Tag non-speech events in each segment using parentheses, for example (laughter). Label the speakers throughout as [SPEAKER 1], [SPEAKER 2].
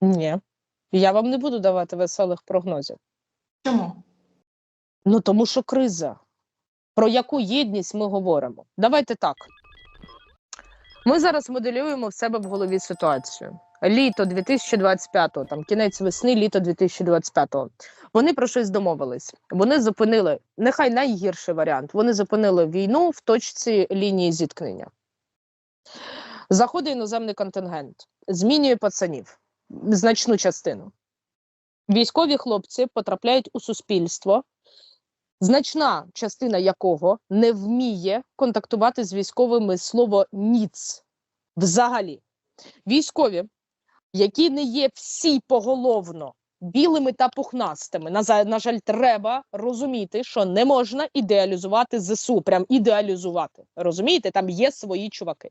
[SPEAKER 1] Ні. Я вам не буду давати веселих прогнозів.
[SPEAKER 2] Чому?
[SPEAKER 1] Ну тому що криза. Про яку єдність ми говоримо? Давайте так. Ми зараз моделюємо в себе в голові ситуацію. Літо 2025-го, там кінець весни, літо 2025-го. Вони про щось домовились. Вони зупинили нехай найгірший варіант. Вони зупинили війну в точці лінії зіткнення. Заходить іноземний контингент, змінює пацанів значну частину. Військові хлопці потрапляють у суспільство, значна частина якого не вміє контактувати з військовими слово ніц взагалі. Військові, які не є всі поголовно білими та пухнастими. На, на жаль, треба розуміти, що не можна ідеалізувати ЗСУ, прям ідеалізувати. Розумієте, там є свої чуваки.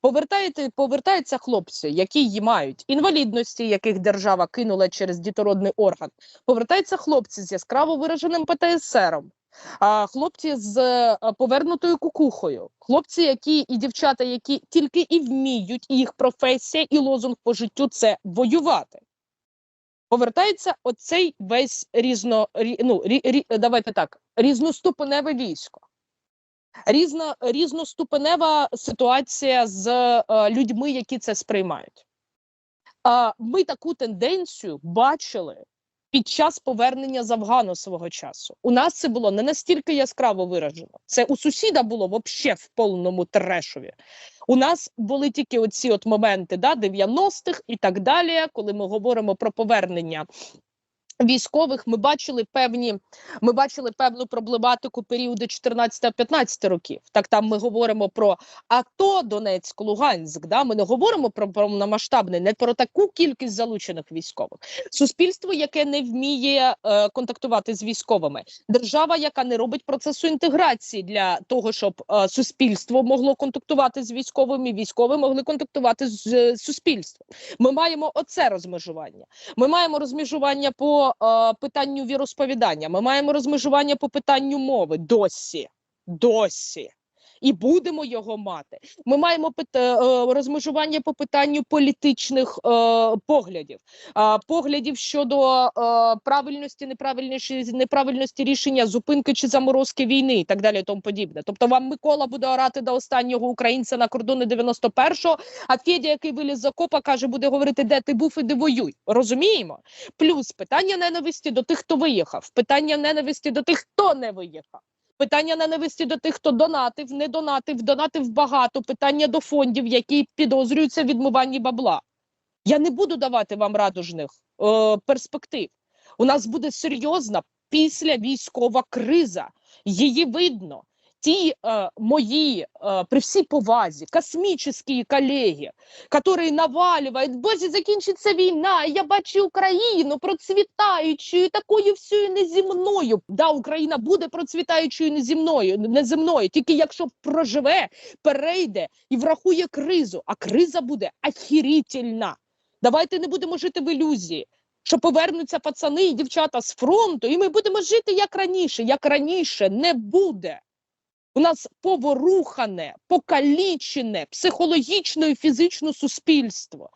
[SPEAKER 1] Повертаєте, повертаються хлопці, які й мають інвалідності, яких держава кинула через дітородний орган. Повертаються хлопці з яскраво вираженим ПТСРом, а хлопці з е, повернутою кукухою, хлопці, які і дівчата, які тільки і вміють, і їх професія, і лозунг по життю це воювати. Повертається оцей весь різно, ну, рі, давайте так, різноступеневе військо. Різна, різноступенева ситуація з е, людьми, які це сприймають. А ми таку тенденцію бачили під час повернення з Афгану свого часу. У нас це було не настільки яскраво виражено. Це у сусіда було взагалі в повному трешові. У нас були тільки оці от моменти да, 90-х і так далі, коли ми говоримо про повернення. Військових ми бачили певні, ми бачили певну проблематику періоду 14-15 років. Так там ми говоримо про АТО, Донецьк, Луганськ. Да? Ми не говоримо про повномасштабне, не про таку кількість залучених військових. Суспільство, яке не вміє е, контактувати з військовими, держава, яка не робить процесу інтеграції для того, щоб е, суспільство могло контактувати з військовими, військові могли контактувати з е, суспільством. Ми маємо оце розмежування. Ми маємо розмежування по питанню віросповідання. Ми маємо розмежування по питанню мови досі. Досі. І будемо його мати. Ми маємо пит- е, розмежування по питанню політичних е, поглядів, е, поглядів щодо е, правильності, неправильності, неправильності рішення зупинки чи заморозки війни і так далі, тому подібне. Тобто, вам Микола буде орати до останнього українця на кордони 91-го, а Федя, який виліз з окопа, каже, буде говорити, де ти був і де воюй. Розуміємо? Плюс питання ненависті до тих, хто виїхав, питання ненависті до тих, хто не виїхав. Питання ненависті до тих, хто донатив, не донатив, донатив багато. Питання до фондів, які підозрюються в відмиванні бабла. Я не буду давати вам радужних е, перспектив. У нас буде серйозна після військова криза. Її видно. Ті е, мої, е, при всій повазі, космічні колеги, які навалюють, боже, закінчиться війна, я бачу Україну процвітаючою, такою всю неземною. Да, Україна буде процвітаючою неземною, неземною, тільки якщо проживе, перейде і врахує кризу, а криза буде ахірітельна. Давайте не будемо жити в ілюзії. Що повернуться пацани і дівчата з фронту, і ми будемо жити як раніше. Як раніше не буде. У нас поворухане, покалічене психологічно і фізично суспільство.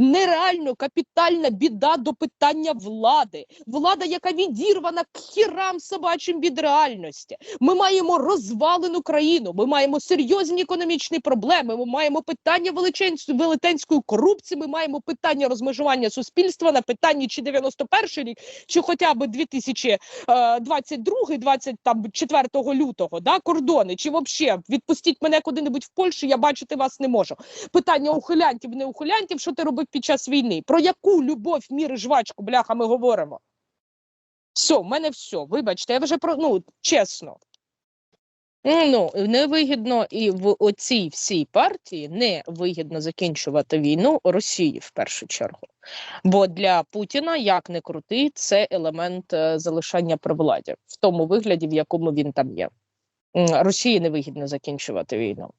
[SPEAKER 1] Нереально капітальна біда до питання влади. Влада, яка відірвана к хірам собачим від реальності. Ми маємо розвалену країну. Ми маємо серйозні економічні проблеми. Ми маємо питання велетенської корупції. Ми маємо питання розмежування суспільства на питанні чи 91 рік, чи хоча б 2022, 24 лютого, да, кордони, чи взагалі відпустіть мене куди-небудь в Польщу, я бачити вас не можу. Питання ухилянтів, не ухилянтів, що ти робив під час війни? Про яку любов, мір і жвачку, бляха, ми говоримо? Все, в мене все. Вибачте, я вже про ну чесно. Ну, невигідно і в оцій всій партії не вигідно закінчувати війну Росії в першу чергу. Бо для Путіна, як не крути, це елемент е, залишання при владі в тому вигляді, в якому він там є. Росії не вигідно закінчувати війну.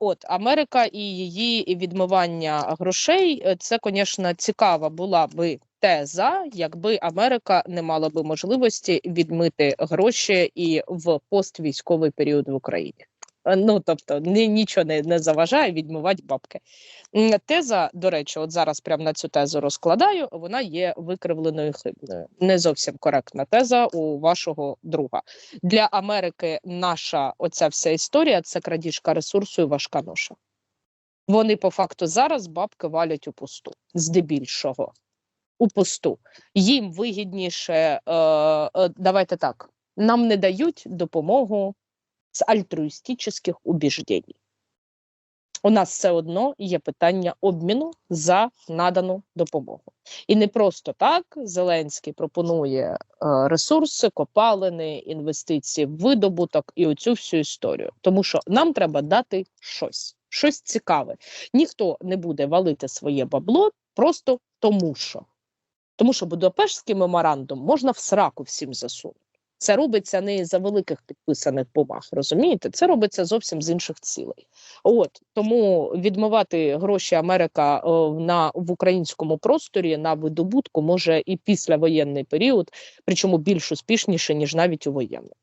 [SPEAKER 1] От Америка і її відмивання грошей, е, це, звісно, цікава була би теза, якби Америка не мала би можливості відмити гроші і в поствійськовий період в Україні. Е, Ну тобто ні, нічого не, не заважає відмивати бабки. Теза, до речі, от зараз прямо на цю тезу розкладаю. Вона є викривленою хибною. Не зовсім коректна теза у вашого друга. Для Америки наша оця вся історія це крадіжка ресурсу і важка ноша. Вони по факту зараз бабки валять у пусту, здебільшого. У пусту. Їм вигідніше, е, е, давайте так, нам не дають допомогу з альтруїстичних убіждень. У нас все одно є питання обміну за надану допомогу. І не просто так Зеленський пропонує е, ресурси, копалини, інвестиції видобуток і оцю всю історію. Тому що нам треба дати щось, щось цікаве. Ніхто не буде валити своє бабло просто тому, що. Тому що Будапештський меморандум можна в сраку всім засунути. Це робиться не за великих підписаних бумаг, розумієте? Це робиться зовсім з інших цілей. От тому відмивати гроші Америка на в українському просторі на видобутку може і післявоєнний період, причому більш успішніше ніж навіть у воєнний.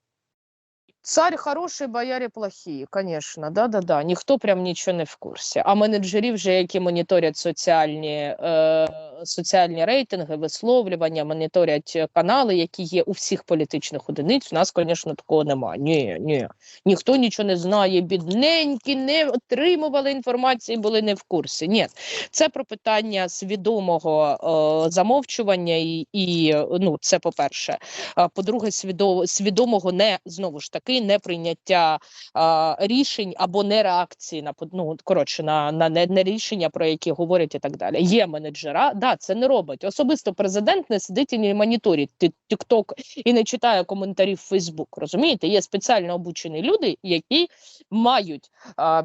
[SPEAKER 1] Царь хороший, боярі плохі, звісно, да-да-да. Ніхто прям нічого не в курсі. А менеджерів, вже які моніторять соціальні, е, соціальні рейтинги, висловлювання, моніторять е, канали, які є у всіх політичних одиниць. У нас, звісно, такого немає. Ні, ні. Ніхто нічого не знає. Бідненькі не отримували інформації, були не в курсі. Ні, це про питання свідомого е, замовчування, і, і ну, це по-перше. А по-друге, свідомо, свідомого не знову ж таки не прийняття а, рішень або не реакції на ну, коротше на, на не рішення, про які говорять і так далі. Є менеджера, да, це не робить. Особисто президент не сидить і не моніторить TikTok і не читає коментарів в Facebook. Розумієте, є спеціально обучені люди, які мають. А,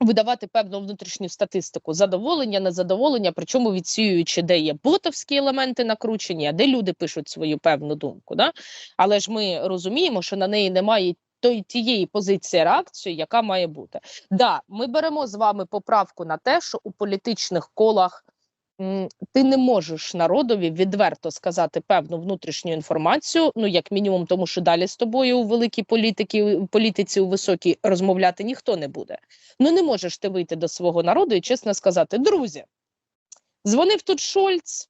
[SPEAKER 1] Видавати певну внутрішню статистику задоволення, незадоволення, причому відсіюючи, де є ботовські елементи накручені, а де люди пишуть свою певну думку. Да? Але ж ми розуміємо, що на неї немає той тієї позиції реакції, яка має бути. Да, ми беремо з вами поправку на те, що у політичних колах ти не можеш народові відверто сказати певну внутрішню інформацію. Ну як мінімум, тому що далі з тобою у великій політики політиці у високій розмовляти ніхто не буде. Ну не можеш ти вийти до свого народу і чесно сказати: друзі, дзвонив тут Шольц.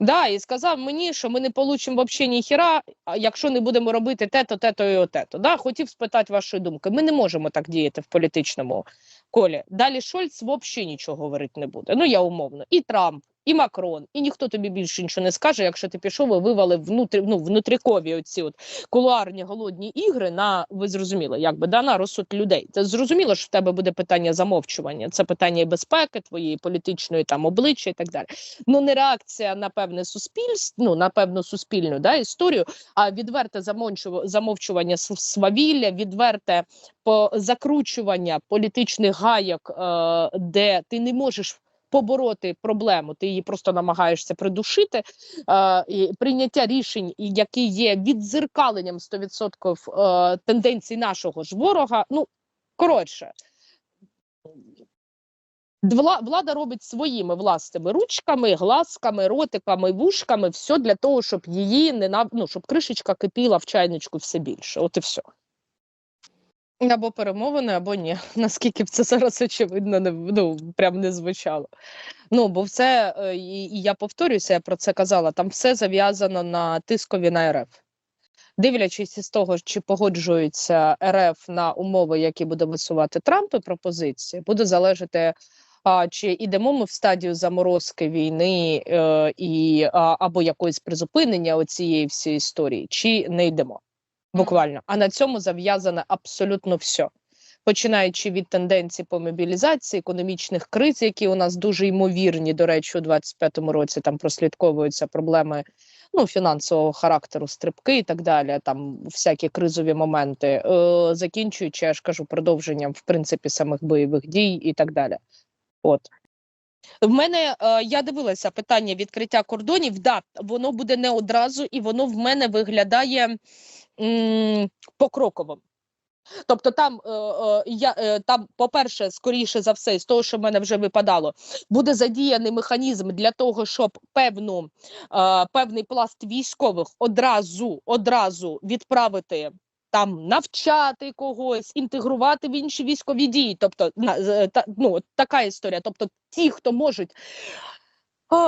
[SPEAKER 1] Да, і сказав мені, що ми не получимо взагалі ніхіра, якщо не будемо робити те-то, те-то і оте-то. Да? Хотів спитати вашої думки. Ми не можемо так діяти в політичному колі. Далі Шольц взагалі нічого говорити не буде. Ну я умовно. І Трамп, і Макрон, і ніхто тобі більше нічого не скаже, якщо ти пішов і вивалив внутрі, ну, внутрікові оці от кулуарні голодні ігри на ви зрозуміли, якби да, на розсуд людей. Це зрозуміло, що в тебе буде питання замовчування. Це питання і безпеки, твоєї політичної там обличчя і так далі. Ну не реакція на певне суспільство, ну на певну суспільну да, історію, а відверте замовчу- замовчування свавілля, відверте по закручування політичних гайок, е, де ти не можеш. Побороти проблему, ти її просто намагаєшся придушити. Е, і прийняття рішень, які є віддзеркаленням 100% е, тенденцій нашого ж ворога. Ну коротше, Вла- влада робить своїми власними ручками, глазками, ротиками, вушками, все для того, щоб її не ну, щоб кришечка кипіла в чайничку все більше. От і все. Або перемовини, або ні. (laughs) Наскільки б це зараз очевидно не ну, прям не звучало. Ну, бо все, е, і, і я повторюся, я про це казала, там все зав'язано на тискові на РФ. Дивлячись із того, чи погоджується РФ на умови, які буде висувати Трамп і пропозиції, буде залежати. А чи йдемо ми в стадію заморозки війни е, і а, або якогось призупинення оцієї всієї історії, чи не йдемо буквально? А на цьому зав'язане абсолютно все. Починаючи від тенденцій по мобілізації, економічних криз, які у нас дуже ймовірні, до речі, у 25-му році там прослідковуються проблеми ну, фінансового характеру, стрибки і так далі, там всякі кризові моменти, е, закінчуючи, я ж кажу, продовженням в принципі самих бойових дій і так далі. От. В мене е, я дивилася питання відкриття кордонів. Да, воно буде не одразу, і воно в мене виглядає м, покроково. Тобто, там е, е, я е, там, по-перше, скоріше за все, з того, що в мене вже випадало, буде задіяний механізм для того, щоб певну певний пласт військових одразу одразу відправити там навчати когось, інтегрувати в інші військові дії. Тобто, ну, така історія. Тобто, ті, хто можуть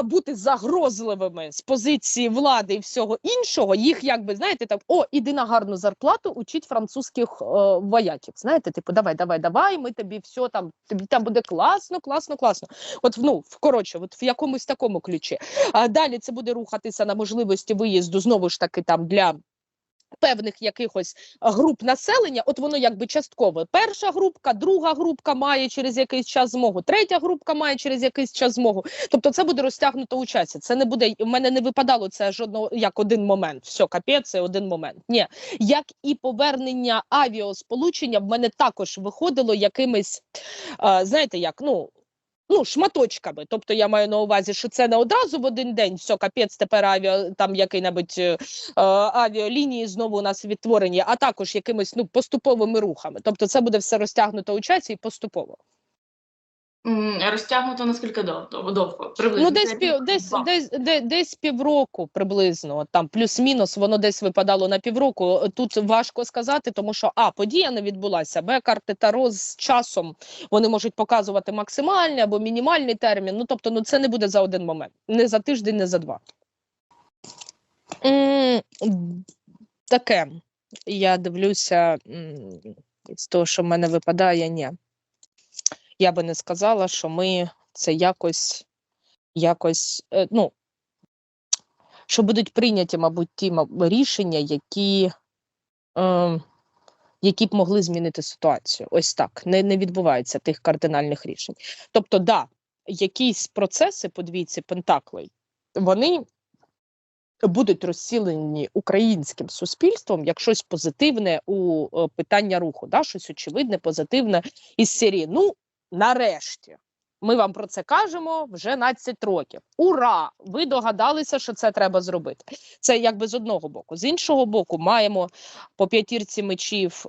[SPEAKER 1] бути загрозливими з позиції влади і всього іншого, їх якби знаєте, там о, іди на гарну зарплату, учіть французьких о, вояків. Знаєте, типу, давай, давай, давай, ми тобі все там, тобі там буде класно, класно, класно. От ну коротше, от в якомусь такому ключі. А далі це буде рухатися на можливості виїзду знову ж таки там для. Певних якихось груп населення, от воно якби частково. Перша групка, друга групка має через якийсь час змогу, третя групка має через якийсь час змогу. Тобто це буде розтягнуто у часі. Це не буде в мене не випадало це жодного як один момент. Все, капець, це один момент. Ні, як і повернення авіасполучення в мене також виходило якимись, знаєте, як ну. Ну, шматочками. Тобто я маю на увазі, що це не одразу в один день, все, капець, тепер авіа там який-небудь е, е, авіалінії знову у нас відтворені, а також якимись ну поступовими рухами. Тобто, це буде все розтягнуто у часі і поступово.
[SPEAKER 2] Розтягнуто наскільки довго? довго? Приблизно
[SPEAKER 1] Ну, десь пів, десь, десь, де- десь півроку приблизно, там плюс-мінус, воно десь випадало на півроку. Тут важко сказати, тому що а подія не відбулася. Б карти Таро з часом вони можуть показувати максимальний або мінімальний термін. Ну тобто, ну це не буде за один момент, не за тиждень, не за два. М, Таке. Я дивлюся з того, що в мене випадає, ні. Я би не сказала, що ми це якось, якось, е, ну, що будуть прийняті, мабуть, ті рішення, які, е, які б могли змінити ситуацію. Ось так. Не, не відбувається тих кардинальних рішень. Тобто, да, якісь процеси по двійці Пентаклей, вони будуть розцілені українським суспільством як щось позитивне у е, питання руху, да, щось очевидне, позитивне із серії. Ну, нарешті. Ми вам про це кажемо вже 12 років. Ура! Ви догадалися, що це треба зробити. Це якби з одного боку. З іншого боку, маємо по п'ятірці мечів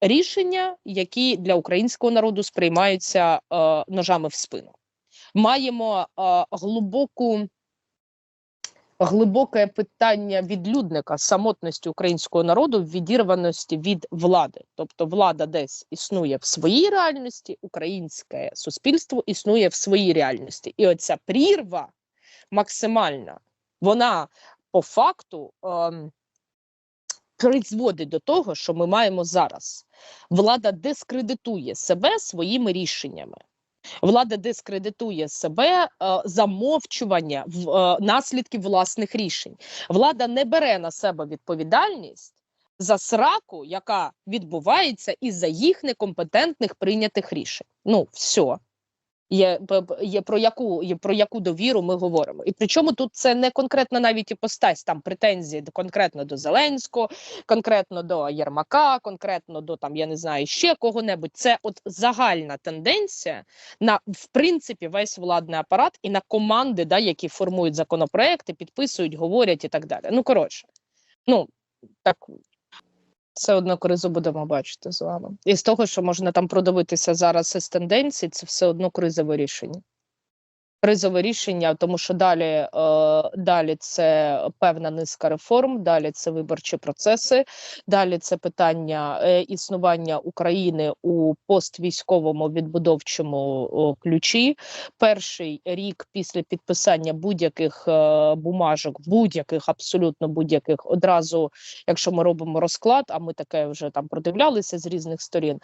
[SPEAKER 1] рішення, які для українського народу сприймаються е, ножами в спину. Маємо е, глибоку глибоке питання відлюдника самотності українського народу в відірваності від влади. Тобто влада десь існує в своїй реальності, українське суспільство існує в своїй реальності. І оця прірва максимальна, вона по факту ем, призводить до того, що ми маємо зараз. Влада дискредитує себе своїми рішеннями. Влада дискредитує себе е, замовчування е, наслідків власних рішень. Влада не бере на себе відповідальність за сраку, яка відбувається із-за їх некомпетентних прийнятих рішень. Ну, все. Є, є про яку є про яку довіру ми говоримо, і причому тут це не конкретно навіть іпостась, там претензії конкретно до Зеленського, конкретно до Єрмака, конкретно до там я не знаю ще кого-небудь. Це от загальна тенденція на в принципі весь владний апарат і на команди, да, які формують законопроекти, підписують, говорять і так далі. Ну коротше, ну так. Все одно кризу будемо бачити з вами. І з того, що можна там продивитися зараз із тенденцій, це все одно кризове рішення. Кризове рішення, тому що далі, е, далі це певна низка реформ, далі це виборчі процеси, далі це питання е, існування України у поствійськовому відбудовчому ключі. Перший рік після підписання будь-яких е, бумажок, будь-яких абсолютно будь-яких, одразу, якщо ми робимо розклад, а ми таке вже там продивлялися з різних сторін.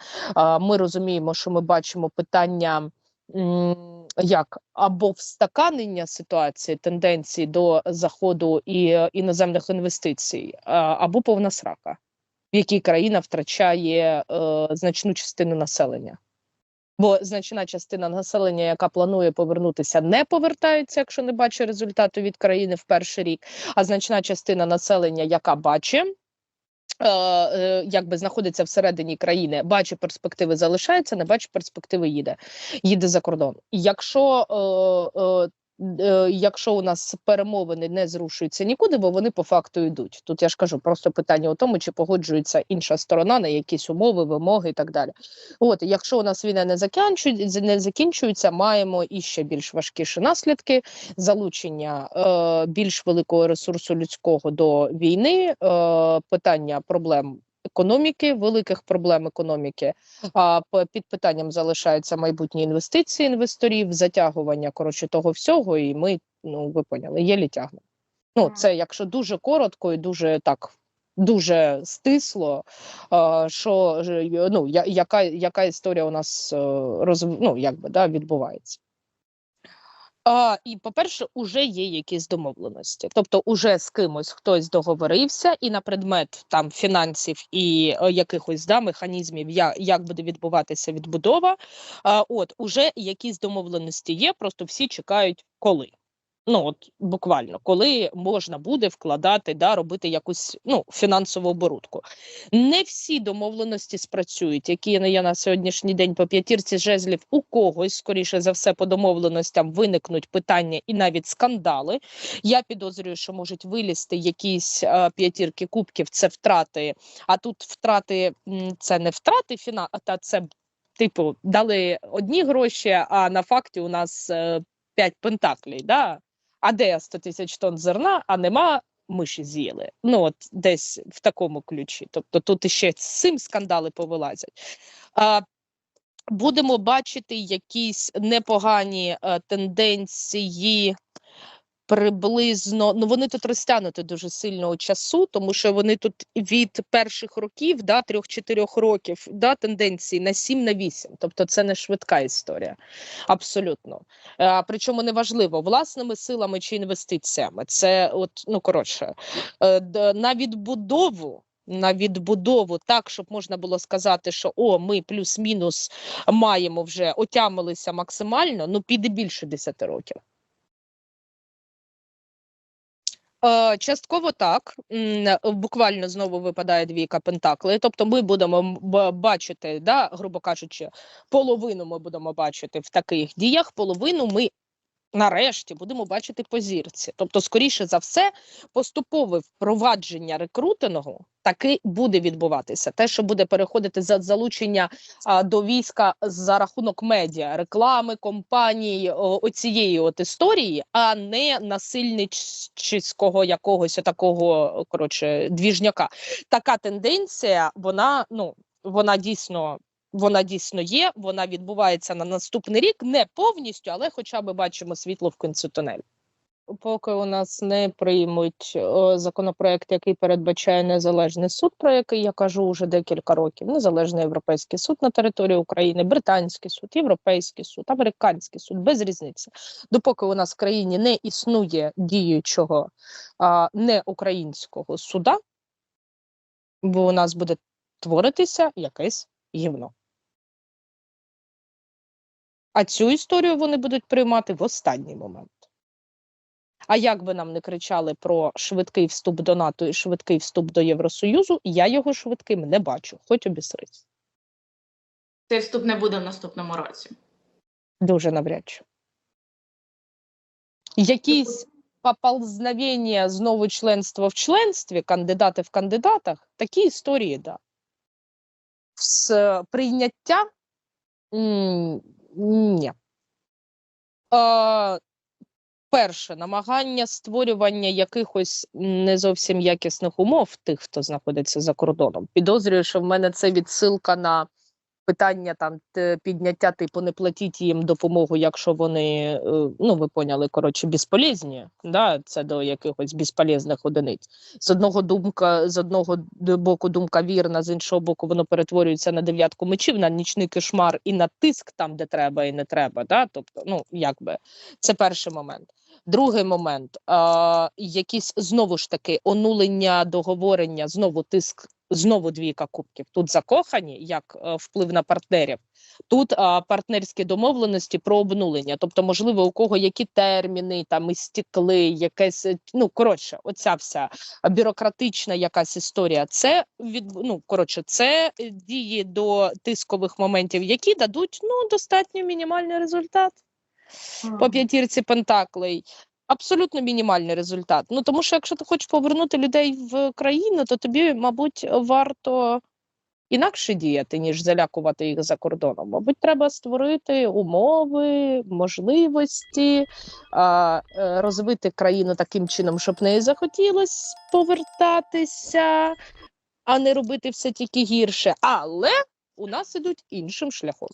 [SPEAKER 1] ми розуміємо, що ми бачимо питання. м, Як або встаканення ситуації тенденції до заходу і е, іноземних інвестицій, або повна срака, в якій країна втрачає е, значну частину населення. Бо значна частина населення, яка планує повернутися, не повертається, якщо не бачить результату від країни в перший рік. А значна частина населення, яка бачить, е, е, якби знаходиться всередині країни, бачить перспективи, залишається, не бачить перспективи, їде, їде за кордон. Якщо е, е, е, Якщо у нас перемовини не зрушуються нікуди, бо вони по факту йдуть. Тут я ж кажу, просто питання у тому, чи погоджується інша сторона на якісь умови, вимоги і так далі. От, якщо у нас війна не закінчується, не закінчується, маємо і ще більш важкіші наслідки залучення е, більш великого ресурсу людського до війни, е, питання проблем економіки, великих проблем економіки. А під питанням залишаються майбутні інвестиції інвесторів, затягування коротше того всього. І ми, ну ви поняли, єлі тягнемо. Ну, це якщо дуже коротко і дуже так. Дуже стисло, що ну, яка, яка історія у нас е, роз, ну, якби, да, відбувається. А, і, по-перше, уже є якісь домовленості. Тобто, уже з кимось хтось договорився, і на предмет там фінансів і е, якихось да, механізмів, я, як буде відбуватися відбудова. А, от уже якісь домовленості є, просто всі чекають коли. Ну от буквально, коли можна буде вкладати, да, робити якусь ну, фінансову оборудку. Не всі домовленості спрацюють, які є на сьогоднішній день по п'ятірці жезлів. У когось, скоріше за все, по домовленостям виникнуть питання і навіть скандали. Я підозрюю, що можуть вилізти якісь е, п'ятірки кубків, це втрати. А тут втрати це не втрати фіна, а та це типу дали одні гроші, а на факті у нас е, п'ять пентаклей. Да? А де 100 тисяч тонн зерна, а нема. Миші з'їли. Ну, от десь в такому ключі. Тобто тут іще цим скандали повилазять. А, будемо бачити якісь непогані е, тенденції. Приблизно, ну вони тут розтягнуті дуже сильно часу, тому що вони тут від перших років, да, трьох-чотирьох років, да, тенденції на 7 на 8. Тобто це не швидка історія. Абсолютно. Е, причому неважливо, власними силами чи інвестиціями. Це от, ну коротше, е, на відбудову. На відбудову так, щоб можна було сказати, що о, ми плюс-мінус маємо вже отямилися максимально, ну піде більше 10 років. Частково так. Е, Буквально знову випадає двійка пентакли. Тобто ми будемо бачити, да, грубо кажучи, половину ми будемо бачити в таких діях, половину ми нарешті будемо бачити по зірці. Тобто, скоріше за все, поступове впровадження рекрутингу таки буде відбуватися. Те, що буде переходити за залучення а, до війська за рахунок медіа, реклами, компаній, оцієї от історії, а не насильницького якогось такого коротше двіжняка. Така тенденція, вона ну вона дійсно. Вона дійсно є, вона відбувається на наступний рік, не повністю, але хоча б бачимо світло в кінці тунелю. Поки у нас не приймуть о, законопроект, який передбачає незалежний суд, про який я кажу вже декілька років. Незалежний європейський суд на території України, британський суд, європейський суд, американський суд, без різниці. Допоки у нас в країні не існує діючого а, не українського суда, бо у нас буде творитися якесь гівно. А цю історію вони будуть приймати в останній момент. А як би нам не кричали про швидкий вступ до НАТО і швидкий вступ до Євросоюзу, я його швидким не бачу, хоч обісрись.
[SPEAKER 2] Цей вступ не буде в наступному році.
[SPEAKER 1] Дуже навряд чи. Якісь поползновення знову членства в членстві, кандидати в кандидатах, такі історії, да. З прийняття ні. Е, перше, намагання створювання якихось не зовсім якісних умов тих, хто знаходиться за кордоном. Підозрюю, що в мене це відсилка на питання там підняття, типу, не платіть їм допомогу, якщо вони, е, ну ви поняли, коротше, безполезні. Да? Це до якихось безполезних одиниць. З одного думка, з одного боку думка вірна, з іншого боку, воно перетворюється на дев'ятку мечів, на нічний кошмар і на тиск там, де треба і не треба. Да? Тобто, ну якби це перший момент. Другий момент, а, якісь знову ж таки онулення договорення, знову тиск, знову двійка кубків. Тут закохані як е, вплив на партнерів. Тут а, партнерські домовленості про обнулення. Тобто, можливо, у кого які терміни там істікли, якесь е, ну коротше, оця вся бюрократична якась історія. Це від ну коротше, це е, дії до тискових моментів, які дадуть ну достатньо мінімальний результат по п'ятірці пентаклей. Абсолютно мінімальний результат. Ну тому що якщо ти хочеш повернути людей в країну, то тобі, мабуть, варто інакше діяти, ніж залякувати їх за кордоном. Мабуть, треба створити умови, можливості, е, розвити країну таким чином, щоб неї захотілося повертатися. а не робити все тільки гірше. Але у нас ідуть іншим шляхом.